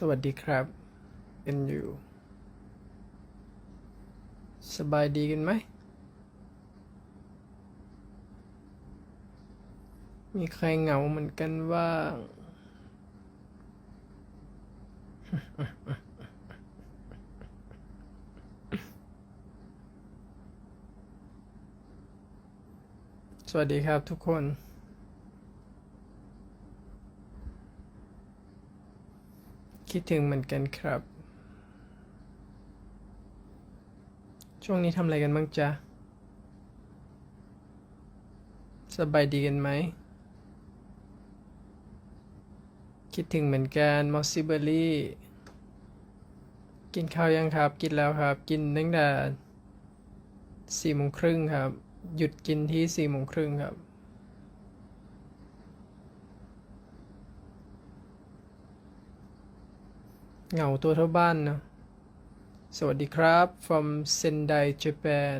สวัสดีครับเป็นอยู่สบายดีกันไหม มีใครเหงาเหมือนกันว่าง สวัสดีครับทุกคน คิดถึงเหมือนกันครับ ช่วงนี้ทำอะไรกันบ้างจ๊ะ สบายดีกันไหม คิดถึงเหมือนกันมอสซิเบอรี่ กินข้าวยังครับ กินแล้วครับ กินตั้งแต่สี่โมงครึ่งครับ หยุดกินที่สี่โมงครึ่งครับ เหงาตัวเท่าบ้านเนอะสวัสดีครับ from Sendai Japan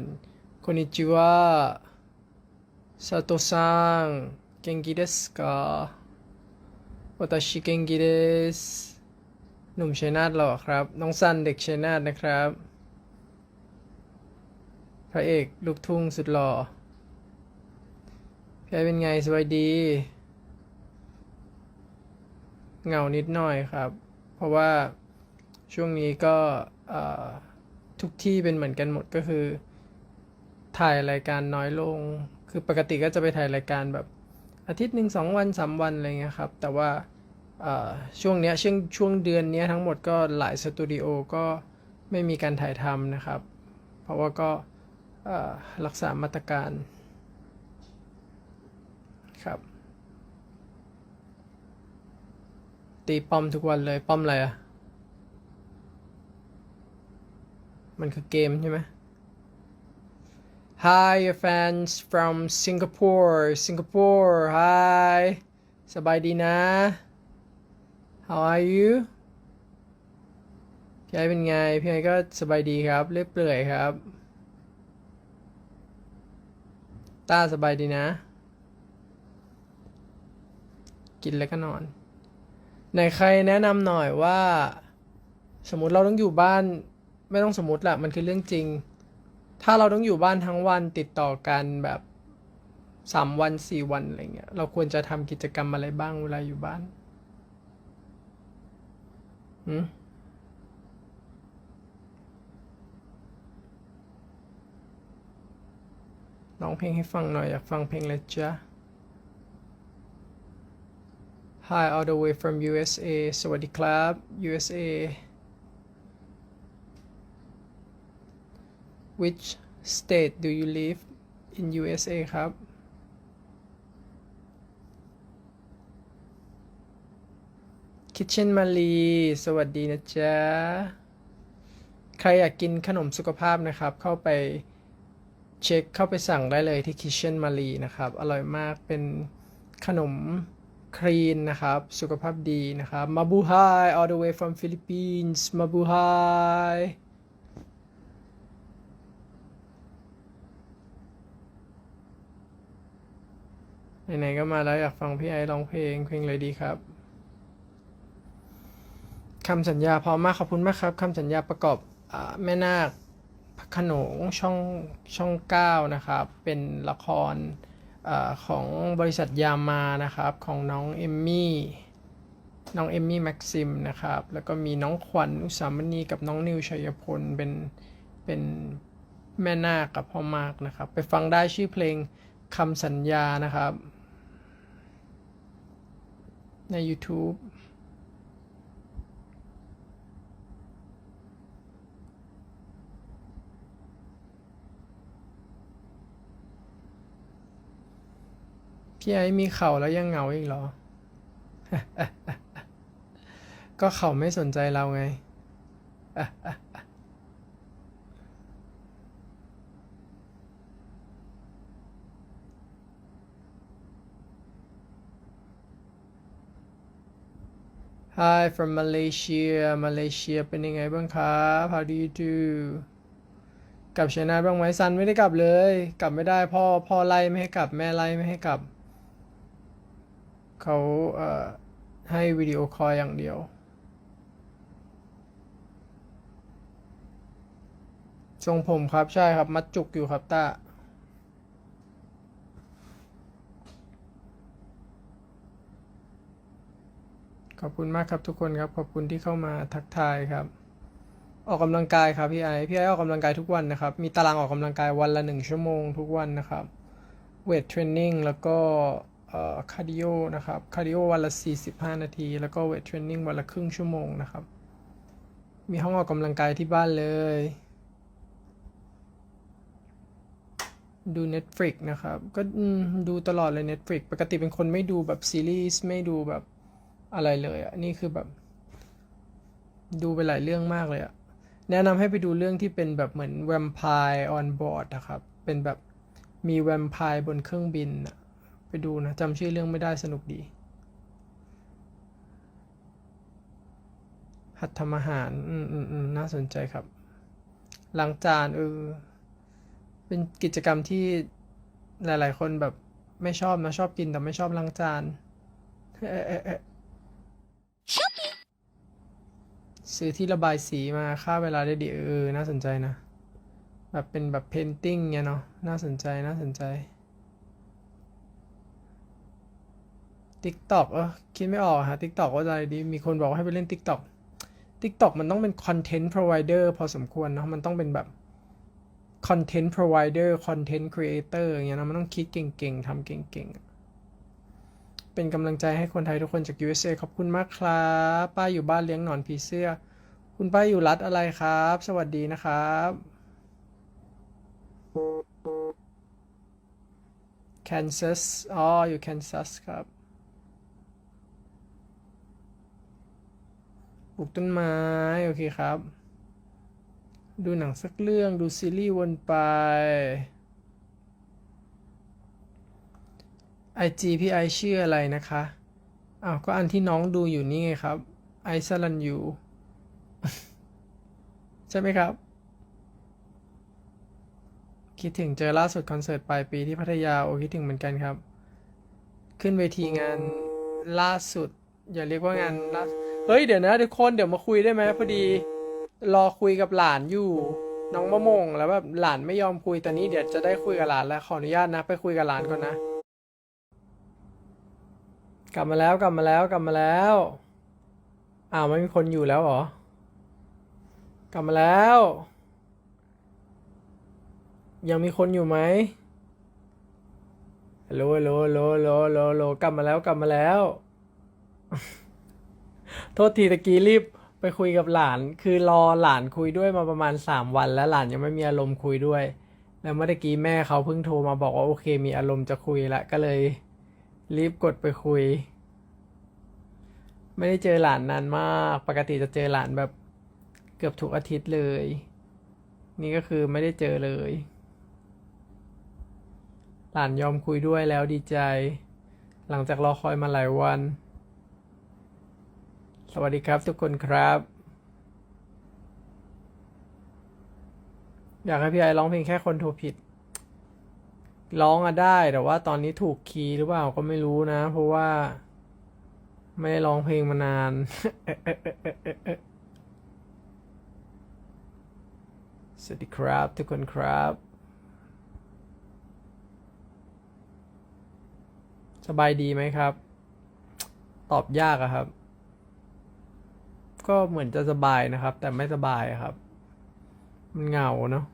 こんにちは佐藤さん元気ですか私元気ですหนุ่มชัยนาทหล่อครับ น้องซันเด็กชัยนาทนะครับ พระเอกลูกทุ่งสุดหล่อพี่ไอเป็นไงสบายดี เหงานิดหน่อยครับ เพราะว่าช่วงนี้ก็ทุกที่เป็นเหมือนกันหมดก็คือ ถ่ายรายการน้อยลง คือปกติก็จะไปถ่ายรายการแบบอาทิตย์หนึ่งสองวันสามวันอะไรเงี้ยครับ แต่ว่าช่วงเนี้ยช่วงช่วงเดือนเนี้ยทั้งหมดก็หลายสตูดิโอก็ไม่มีการถ่ายทำนะครับ เพราะว่าก็รักษามาตรการครับ ตีป้อมทุกวันเลยป้อมอะไรอะมันคือเกมใช่ไหม Hi your fans from Singapore Singapore Hi สบายดีนะ How are you พี่ไอเป็นไง พี่ไอก็สบายดีครับ เรียบเปื่อยครับ ต้าสบายดีนะ กินแล้วก็นอน ไหนใครแนะนำหน่อยว่า สมมติเราต้องอยู่บ้าน ไม่ต้องสมมติแหละมันคือเรื่องจริง ถ้าเราต้องอยู่บ้านทั้งวันติดต่อกันแบบสามวันสี่วันอะไรเงี้ยเราควรจะทำกิจกรรมอะไรบ้างเวลาอยู่บ้านหืมร้องเพลงให้ฟังหน่อยอยากฟังเพลงเลยจ้ะ Hi all the way from USA สวัสดีครับ USA Which state do you live in USA ครับ Kitchen มาลีสวัสดีนะจ๊ะ ใครอยากกินขนมสุขภาพนะครับ เข้าไปเช็คเข้าไปสั่งได้เลยที่ Kitchen มาลีนะครับ อร่อยมากเป็นขนม ครีนนะครับ สุขภาพดีนะครับมาบูไฮ all the way from Philippines มาบูไฮไหนๆก็มาแล้วอยากฟังพี่ไอร้องเพลงเพลงเลยดีครับคำสัญญาพอมากขอบคุณมากครับคำสัญญาประกอบอแม่นาคพระโขนงช่องช่องเก้านะครับ เป็นละคร อของบริษัทยามานะครับของน้องเอมมี่น้องเอมมี่แม็กซิมนะครับ แล้วก็มีน้องขวัญอุสามณีกับน้องนิวชัยพลเป็นเป็นแม่นาคกับพ่อมากนะครับ ไปฟังได้ชื่อเพลงคำสัญญานะครับ ใน YouTube พี่ไอ้มีเข่าแล้วยังเหงาอีกเหรอ ก็เขาไม่สนใจเราไง Hi from Malaysia Malaysia เป็นยังไงบ้างครับ How do you do กลับชัยนาทบ้างไหมซันไม่ได้กลับเลย กลับไม่ได้พ่อพ่อไล่ไม่ให้กลับแม่ไล่ไม่ให้กลับ เขาให้วิดีโอคอลอย่างเดียว ทรงผมครับใช่ครับ มัดจุกอยู่ครับตาขอบคุณมากครับทุกคนครับ ขอบคุณที่เข้ามาทักทายครับ ออกกำลังกายครับพี่ไอพี่ไอออกกำลังกายทุกวันนะครับ มีตารางออกกำลังกายวันละหนึ่งชั่วโมงทุกวันนะครับเวทเทรนนิ่งแล้วก็ คาร์ดิโอนะครับ คาร์ดิโอวันละ 45 นาที แล้วก็เวทเทรนนิ่งวันละครึ่งชั่วโมงนะครับ มีห้องออกกำลังกายที่บ้านเลย ดู Netflix นะครับ ก็ดูตลอดเลย Netflix ปกติเป็นคนไม่ดูแบบซีรีส์ไม่ดูแบบอะไรเลยอะนี่คือแบบ ดูไปหลายเรื่องมากเลยอะแนะนำให้ไปดูเรื่องที่เป็นแบบเหมือนแวมไพร์ออนบอร์ดนะครับ เป็นแบบมีแวมไพร์บนเครื่องบินอะ ไปดูนะจำชื่อเรื่องไม่ได้สนุกดีหัดทำอาหาร อืมอืมอืมน่าสนใจครับ ล้างจานเออ เป็นกิจกรรมที่หลาย ๆ คนแบบไม่ชอบนะ ชอบกินแต่ไม่ชอบล้างจานเอ๊ะเอ๊ะเอ๊ะซื้อที่ระบายสีมาฆ่าเวลาได้ดีเออ น่าสนใจนะ แบบเป็นแบบเพนติ้งเงี้ยเนาะ น่าสนใจ น่าสนใจ TikTok เออคิดไม่ออกฮะ TikTok ว่าอะไรดี มีคนบอกว่าให้ไปเล่น TikTok TikTok มันต้องเป็น Content Provider พอสมควรเนาะมันต้องเป็นแบบ Content Provider Content Creator อย่างเงี้ยนะมันต้องคิดเก่งๆทำเก่งๆ เป็นกำลังใจให้คนไทยทุกคนจาก USA ขอบคุณมากครับ ป้าอยู่บ้านเลี้ยงหนอนผีเสื้อ คุณป้าอยู่รัฐอะไรครับ สวัสดีนะครับ Kansas อ๋อ อยู่ Kansas ครับ ปลูกต้นไม้ โอเคครับ ดูหนังสักเรื่องดูซีรีส์วนไป IG พี่ไอชื่ออะไรนะคะอ้าวก็อันที่น้องดูอยู่นี่ไงครับ ไอซ์ลันยูใช่ไหมครับ คิดถึงเจอล่าสุดคอนเสิร์ตปลายปีที่พัทยา โอ้คิดถึงเหมือนกันครับ ขึ้นเวทีงานล่าสุด อย่าเรียกว่างานล่าสุด เฮ้ยเดี๋ยวนะทุกคนเดี๋ยวมาคุยได้ไหมพอดี รอคุยกับหลานอยู่ น้องมะมงแล้วแบบหลานไม่ยอมคุยตอนนี้เดี๋ยวจะได้คุยกับหลานแล้วขออนุญาตนะ ไปคุยกับหลานก่อนนะ กลับมาแล้วกลับมาแล้วกลับมาแล้วอ้าวไม่มีคนอยู่แล้วเหรอกลับมาแล้ว ยังมีคนอยู่ไหมโลโลฮัลโหลฮัลโหลฮัลโหลฮัลโหลกลับมาแล้วกลับมาแล้ว โทษทีตะกี้รีบไปคุยกับหลาน คือรอหลานคุยด้วยมาประมาณสามวัน แล้วหลานยังไม่มีอารมณ์คุยด้วย แล้วเมื่อกี้แม่เขาเพิ่งโทรมาบอกว่าโอเคมีอารมณ์จะคุยละก็เลย รีบกดไปคุย ไม่ได้เจอหลานนานมาก ปกติจะเจอหลานแบบเกือบทุกอาทิตย์เลย นี่ก็คือไม่ได้เจอเลย หลานยอมคุยด้วยแล้วดีใจ หลังจากรอคอยมาหลายวัน สวัสดีครับทุกคนครับ อยากให้พี่ไอร้องเพลงแค่คนโทรผิด ร้องอะได้แต่ว่าตอนนี้ถูกคีย์หรือเปล่าก็ไม่รู้นะ เพราะว่า ไม่ได้ร้องเพลงมานาน สวัสดีครับ ทุกคนครับ สบายดีไหมครับ ตอบยากอะครับ ก็เหมือนจะสบายนะครับ แต่ไม่สบายครับ มันเหงาเนาะ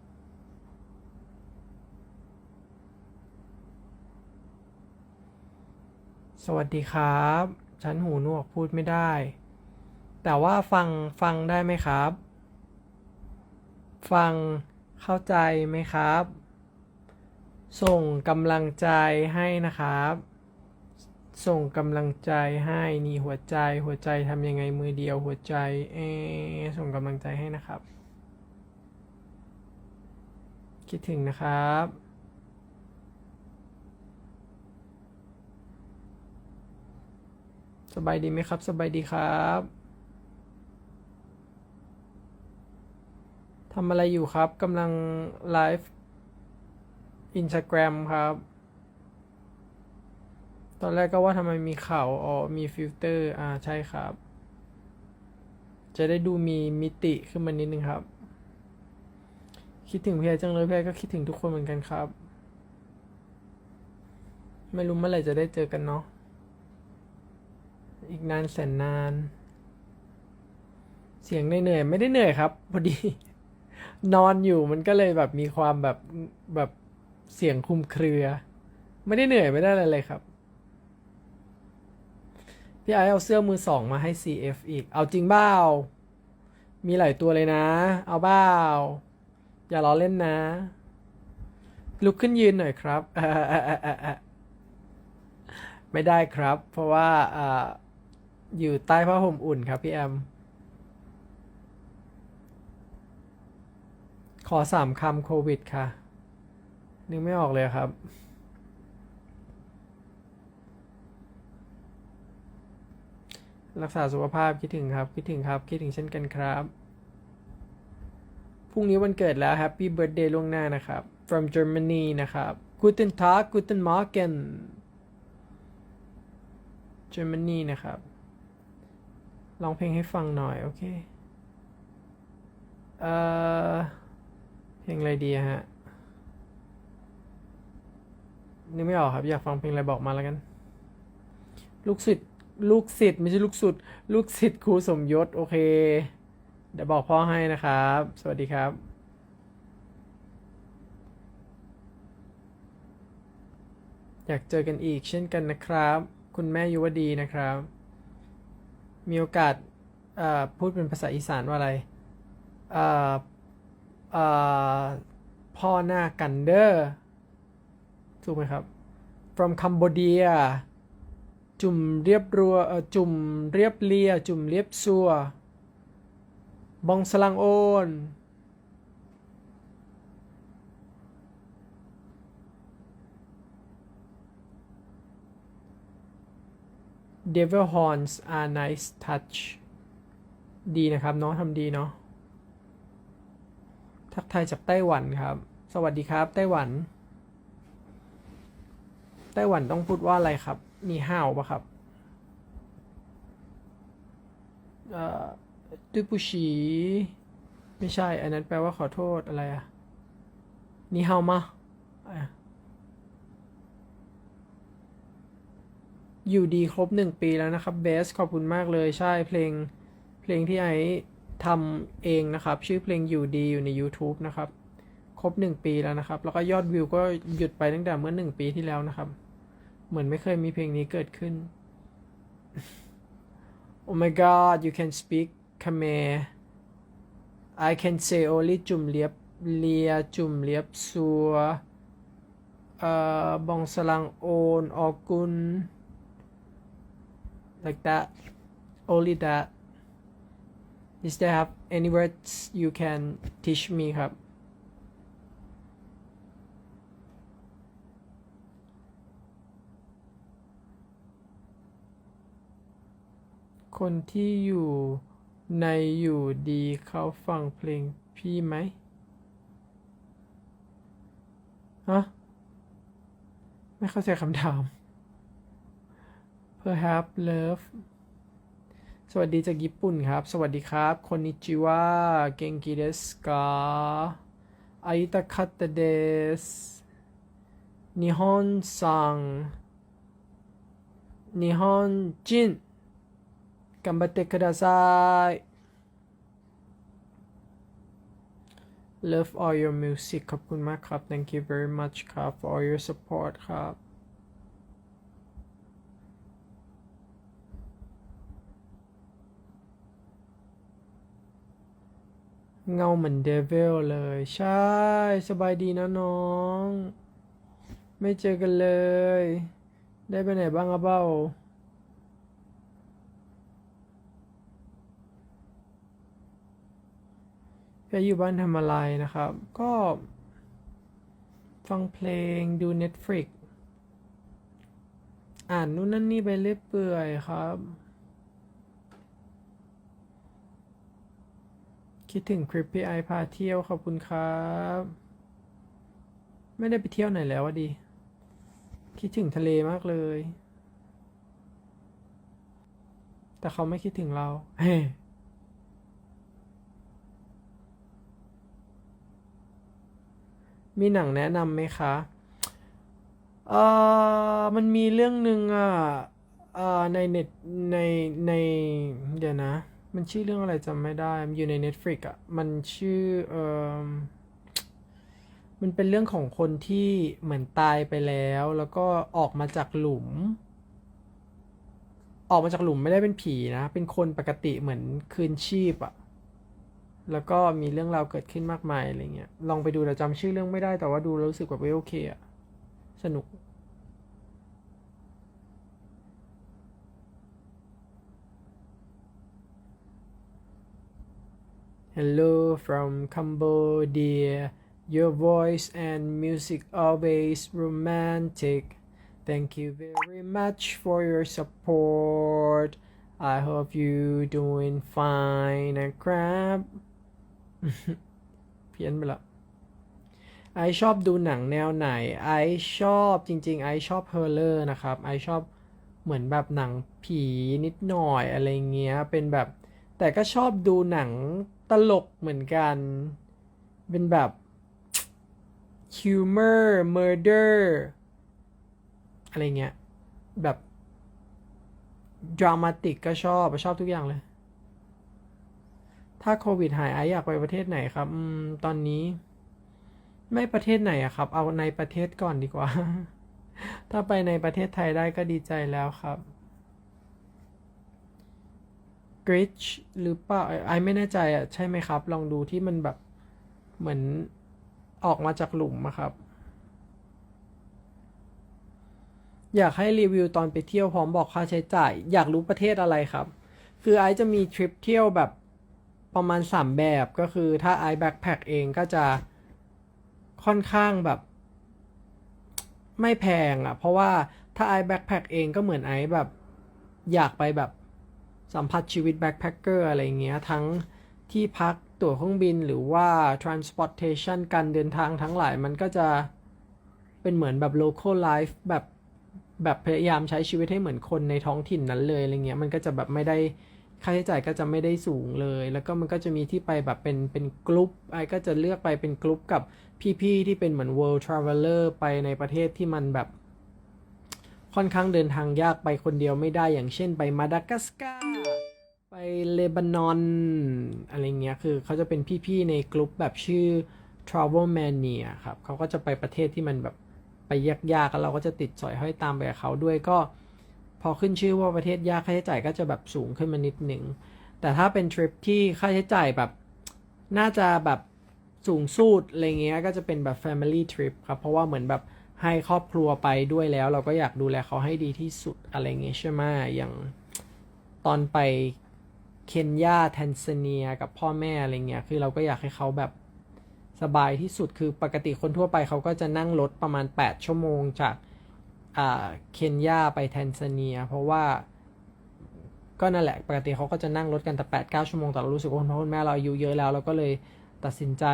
สวัสดีครับ ฉันหูหนวกพูดไม่ได้ แต่ว่าฟังฟังได้ไหมครับ ฟังเข้าใจไหมครับ ส่งกำลังใจให้นะครับ ส่งกำลังใจให้นี่หัวใจหัวใจทำยังไงมือเดียวหัวใจเอส่งกำลังใจให้นะครับ คิดถึงนะครับสบายดีไหมครับ สบายดีครับทำอะไรอยู่ครับกำลังไลฟ์อินสตาแกรมครับ ตอนแรกก็ว่าทำไมมีข่าวอ๋อมีฟิลเตอร์ อ่าใช่ครับ จะได้ดูมีมิติขึ้นมานิดนึงครับ คิดถึงพี่ไอจังเลยพี่ไอก็คิดถึงทุกคนเหมือนกันครับ ไม่รู้เมื่อไหร่จะได้เจอกันเนาะ อีกนานแสนนาน เสียงเหนื่อยไม่ได้เหนื่อยครับ พอดี นอนอยู่มันก็เลยแบบมีความแบบแบบเสียงคุมเครือ ไม่ได้เหนื่อยไม่ได้อะไรเลยครับ พี่ไอเอาเสื้อมือสองมาให้ CF อีก เอาจริงเบ้า มีหลายตัวเลยนะ เอาเบ้า อย่าล้อเล่นนะ ลุกขึ้นยืนหน่อยครับ ไม่ได้ครับ เพราะว่าอ่าอยู่ใต้ผ้าห่มอุ่นครับพี่แอม ขอสามคำโควิดค่ะ นึกไม่ออกเลยครับ รักษาสุขภาพคิดถึงครับ คิดถึงครับ คิดถึงเช่นกันครับ พรุ่งนี้วันเกิดแล้ว Happy Birthday ล่วงหน้านะครับ from Germany นะครับ Guten Tag Guten Morgen Germany นะครับลองเพลงให้ฟังหน่อย โอเค เอ่อ เพลงอะไรดีฮะนึกไม่ออกครับ อยากฟังเพลงอะไรบอกมาแล้วกัน ลูกศิษย์ ลูกศิษย์ไม่ใช่ลูกสุด ลูกศิษย์ครูสมยศ โอเค เดี๋ยวบอกพ่อให้นะครับ สวัสดีครับอยากเจอกันอีกเช่นกันนะครับ คุณแม่ยุวดีนะครับ มีโอกาสพูดเป็นภาษาอีสานว่าอะไรพ่อหน้ากันเดอร์ถูกไหมครับ from Cambodia จุ่มเรียบรัวจุ่มเรียบเรีย จุ่มเรียบซัว บองสลังโอน Devil horns are nice touch ดีนะครับน้องทำดีเนาะ ทักทายจากไต้หวันครับ สวัสดีครับไต้หวัน ไต้หวันต้องพูดว่าอะไรครับ มีห้าวปะครับเอ่อตุยปุชีไม่ใช่ อันนั้นแปลว่าขอโทษอะไรอะนี่เฮามาอะอยู่ดีครบหนึ่งปีแล้วนะครับเบสขอบคุณมากเลยใช่เพลงเพลงที่ไอทำเองนะครับ ชื่อเพลงอยู่ดีอยู่ใน YouTube นะครับ ครบหนึ่งปีแล้วนะครับ แล้วก็ยอดวิวก็หยุดไปตั้งแต่เมื่อหนึ่งปีที่แล้วนะครับ เหมือนไม่เคยมีเพลงนี้เกิดขึ้น Oh my god you can speak Khmer I can say only จุ่มเลียบเลียจุ่มเลียบซัวเอ่อบองสลังโอนออกุน like that only that is there have any words you can teach me ครับ คนที่อยู่ในอยู่ดีเขาฟังเพลงพี่ไหมฮะไม่เข้าใจคำถาม perhaps love สวัสดีจากญี่ปุ่นครับ สวัสดีครับคนนิจิวะเกงกิเดสกาอาอิตาคัตเดสนิฮอนซังนิฮอนจิน 頑張ってください Love all your music ขอบคุณมากครับ Thank you very much ครับ for all your support ครับ เงาเหมือนเดวิลเลย ใช่ สบายดีนะน้อง ไม่เจอกันเลย ได้ไปไหนบ้างอะเบ้า พี่อยู่บ้านทำอะไรนะครับ ก็ ฟังเพลงดู Netflix อ่านนู่นนั่นนี่ไปเรื่อยเปื่อยครับ คิดถึงคลิปพี่ไอพาเที่ยวขอบคุณครับ ไม่ได้ไปเที่ยวไหนแล้วอะดิคิดถึงทะเลมากเลย แต่เขาไม่คิดถึงเราเฮ้ มีหนังแนะนำไหมคะเอ่อมันมีเรื่องหนึ่งอะเอ่อในเน็ตในในเดี๋ยวนะ มันชื่อเรื่องอะไรจำไม่ได้มันอยู่ใน Netflix อะ มันชื่อเอ่อมันเป็นเรื่องของคนที่เหมือนตายไปแล้ว แล้วก็ออกมาจากหลุม ออกมาจากหลุมไม่ได้เป็นผีนะ เป็นคนปกติเหมือนคืนชีพอะ แล้วก็มีเรื่องราวเกิดขึ้นมากมายอะไรเงี้ย ลองไปดูแต่จำชื่อเรื่องไม่ได้แต่ว่าดูแล้วรู้สึกแบบว่โอเคอะสนุก Hello from Cambodia. Your voice and music always romantic. Thank you very much for your support. I hope you doing fine นะครับ เพี้ยนไปละไอชอบดูหนังแนวไหน ไอชอบจริง ๆ ไอชอบเฮอร์เลอร์นะครับ ไอชอบเหมือนแบบหนังผีนิดหน่อยอะไรเงี้ย เป็นแบบ แต่ก็ชอบดูหนังตลกเหมือนกัน เป็นแบบ humor murder อะไรเงี้ย แบบดรามาติกก็ชอบ ชอบทุกอย่างเลย ถ้าโควิดหายไออยากไปประเทศไหนครับอืมตอนนี้ ไม่ประเทศไหนอะครับ เอาในประเทศก่อนดีกว่า ถ้าไปในประเทศไทยได้ก็ดีใจแล้วครับกริชหรือเปล่าไอไอไม่แน่ใจอะใช่ไหมครับ ลองดูที่มันแบบเหมือนออกมาจากหลุมอะครับ อยากให้รีวิวตอนไปเที่ยวพร้อมบอกค่าใช้จ่าย อยากรู้ประเทศอะไรครับ คือไอจะมีทริปเที่ยวแบบ ประมาณ 3 แบบก็คือถ้าไอซ์แบ็คแพคเองก็จะค่อนข้างแบบ ไม่แพงอะ่ะ เพราะว่าถ้าไอซ์แบ็คแพคเองก็เหมือนไอแบบ อยากไปแบบสัมผัสชีวิตแบ็คแพคเกอร์อะไรเงี้ย ทั้งที่พักตั๋วเครื่องบินหรือว่า transportation การเดินทางทั้งหลายมันก็จะเป็นเหมือนแบบ local life แบบแบบพยายามใช้ชีวิตให้เหมือนคนในท้องถิ่นนั้นเลยอะไรเงี้ยมันก็จะแบบไม่ได้ ค่าใช้จ่ายก็จะไม่ได้สูงเลย แล้วก็มันก็จะมีที่ไปแบบเป็นเป็นกลุ่มไอ้ก็จะเลือกไปเป็นกลุ่มกับพี่ๆที่เป็นเหมือน world traveler ไปในประเทศที่มันแบบ ค่อนข้างเดินทางยากไปคนเดียวไม่ได้อย่างเช่นไปมาดากัสการ์ไปเลบานอนอะไรเงี้ยคือเขาจะเป็นพี่ๆในกลุ่มแบบชื่อ travel mania ครับเขาก็จะไปประเทศที่มันแบบไปยากๆแล้วเราก็จะติดสอยห้อยตามไปกับเขาด้วยก็ พอขึ้นชื่อว่าประเทศยากค่าใช้จ่ายก็จะแบบสูงขึ้นมานิดหนึ่ง แต่ถ้าเป็นทริปที่ค่าใช้จ่ายแบบน่าจะแบบสูงสุดอะไรเงี้ยก็จะเป็นแบบ Family Trip ครับ เพราะว่าเหมือนแบบให้ครอบครัวไปด้วยแล้ว เราก็อยากดูแลเขาให้ดีที่สุดอะไรเงี้ยใช่ไหมอย่างตอนไปเคนยาแทนซาเนียกับพ่อแม่อะไรเงี้ยคือเราก็อยากให้เขาแบบสบายที่สุดคือปกติคนทั่วไปเขาก็จะนั่งรถประมาณ 8 ชั่วโมงจาก เคนยาไปแทนซาเนีย เพราะว่าก็นั่นแหละ ปกติเขาก็จะนั่งรถกันแต่แปดเก้าชั่วโมง แต่เรารู้สึกว่าคุณพ่อคุณแม่เราอายุเยอะแล้ว เราก็เลยตัดสินใจ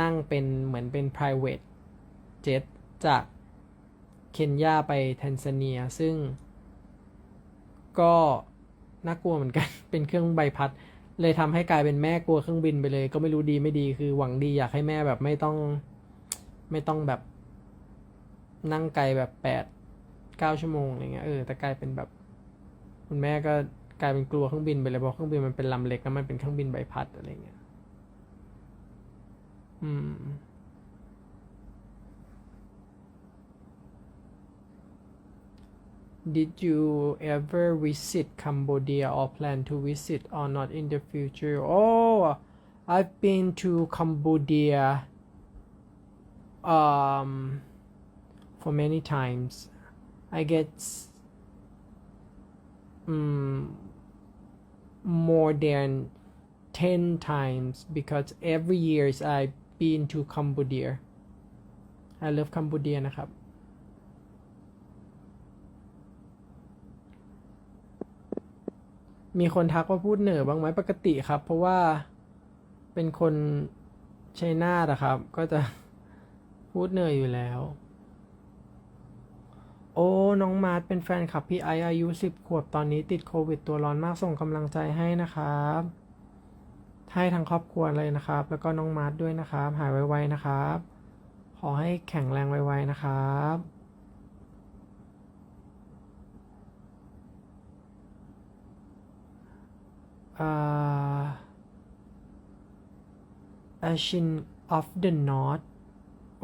นั่งเป็นเหมือนเป็น private jet จากเคนยาไปแทนซาเนีย ซึ่งก็น่ากลัวเหมือนกัน เป็นเครื่องใบพัด เลยทำให้กลายเป็นแม่กลัวเครื่องบินไปเลย ก็ไม่รู้ดีไม่ดี คือหวังดีอยากให้แม่แบบไม่ต้อง ไม่ต้องแบบ นั่งไกลแบบแปดเก้าชั่วโมงอะไรเงี้ยเออแต่กลายเป็นแบบคุณแม่ก็กลายเป็นกลัวเครื่องบินไปเลยเพราะเครื่องบินมันเป็นลำเล็กแล้วมันเป็นเครื่องบินใบพัดอะไรเงี้ยอืม Did you ever visit Cambodia or plan to visit or not in the future? Oh, I've been to Cambodia um for many times. I guess um, more than 10 times because every years I've been to Cambodia. I love Cambodia นะครับ มีคนทักว่าพูดเหนือบ้างไหมปกติครับ เพราะว่าเป็นคนชัยนาทอะครับ ก็จะพูดเหนืออยู่แล้ว โอ้ น้องมาร์ทเป็นแฟนคลับพี่ไออายุสิบขวบตอนนี้ติดโควิดตัวร้อนมากส่งกำลังใจให้นะครับให้ทั้งครอบครัวเลยนะครับ แล้วก็น้องมาร์ทด้วยนะครับ หายไวๆนะครับ ขอให้แข็งแรงไวๆนะครับอา Ashin of the North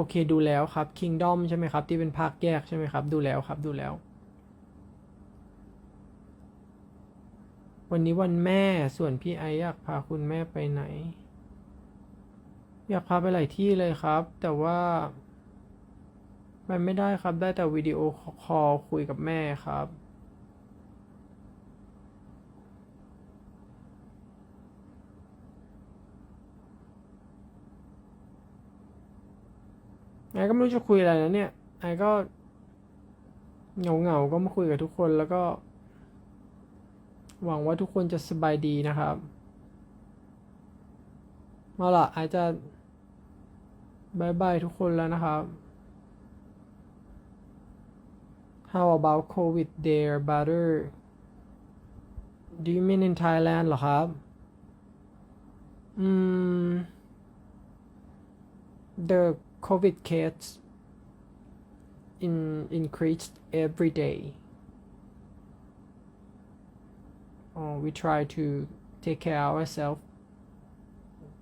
โอเคดูแล้วครับ Kingdom ใช่ไหมครับ ที่เป็นภาคแยกใช่ไหมครับ ดูแล้วครับดูแล้ว วันนี้วันแม่ส่วนพี่ไออยากพาคุณแม่ไปไหน อยากพาไปหลายที่เลยครับ แต่ว่าไปไม่ได้ครับได้แต่วิดีโอคอลคุยกับแม่ครับ ไอก็ไม่รู้จะคุยอะไรนะเนี่ยไอก็เหงาเหงาก็มาคุยกับทุกคนแล้วก็ หวังว่าทุกคนจะสบายดีนะครับเอาล่ะไอจะบายบายทุกคนแล้วนะครับ How about COVID there brother Do you mean in Thailand หรอครับ อืม the COVID case in increased every day. Uh, we try to take care of ourselves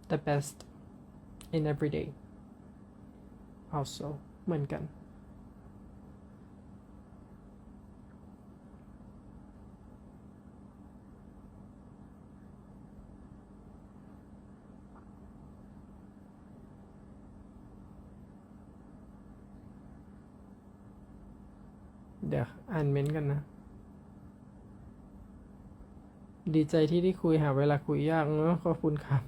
the best in every day. Also เหมือนกัน เดี๋ยวอ่านเม้นต์กันนะ ดีใจที่ได้คุยหาเวลาคุยยากเนอะขอบคุณครับ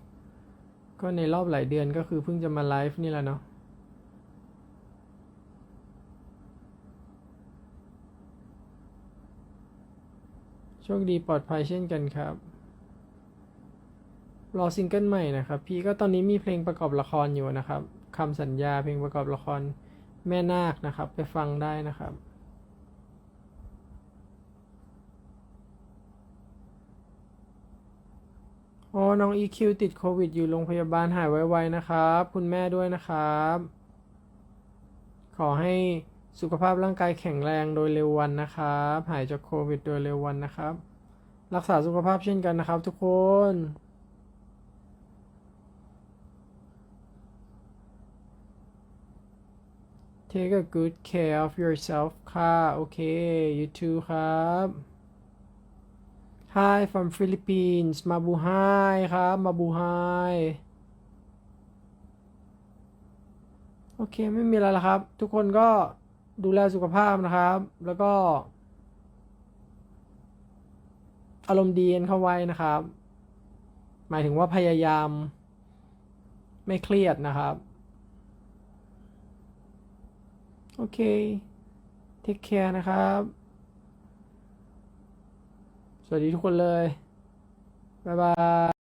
ก็ในรอบหลายเดือนก็คือเพิ่งจะมาไลฟ์นี่แหละเนาะโชคดีปลอดภัยเช่นกันครับรอซิงเกิลใหม่นะครับ พี่ก็ตอนนี้มีเพลงประกอบละครอยู่นะครับคำสัญญาเพลงประกอบละครแม่นาคนะครับ ไปฟังได้นะครับ โอ้น้อง EQ ติดโควิด อยู่โรงพยาบาลหายไวๆนะครับ คุณแม่ด้วยนะครับ ขอให้สุขภาพร่างกายแข็งแรงโดยเร็ววันนะครับ หายจากโควิด โดยเร็ววันนะครับ รักษาสุขภาพเช่นกันนะครับ ทุกคน Take a good care of yourself ค่ะ โอเค you too ครับ Hi from Philippines มาบูไฮครับ มาบูไฮโอเค ไม่มีอะไรแล้วครับ ทุกคนก็ดูแลสุขภาพนะครับ แล้วก็ อารมณ์ดีกันเข้าไว้นะครับ หมายถึงว่าพยายาม ไม่เครียดนะครับ โอเค เทคแคร์นะครับ สวัสดีทุกคนเลย บ๊ายบาย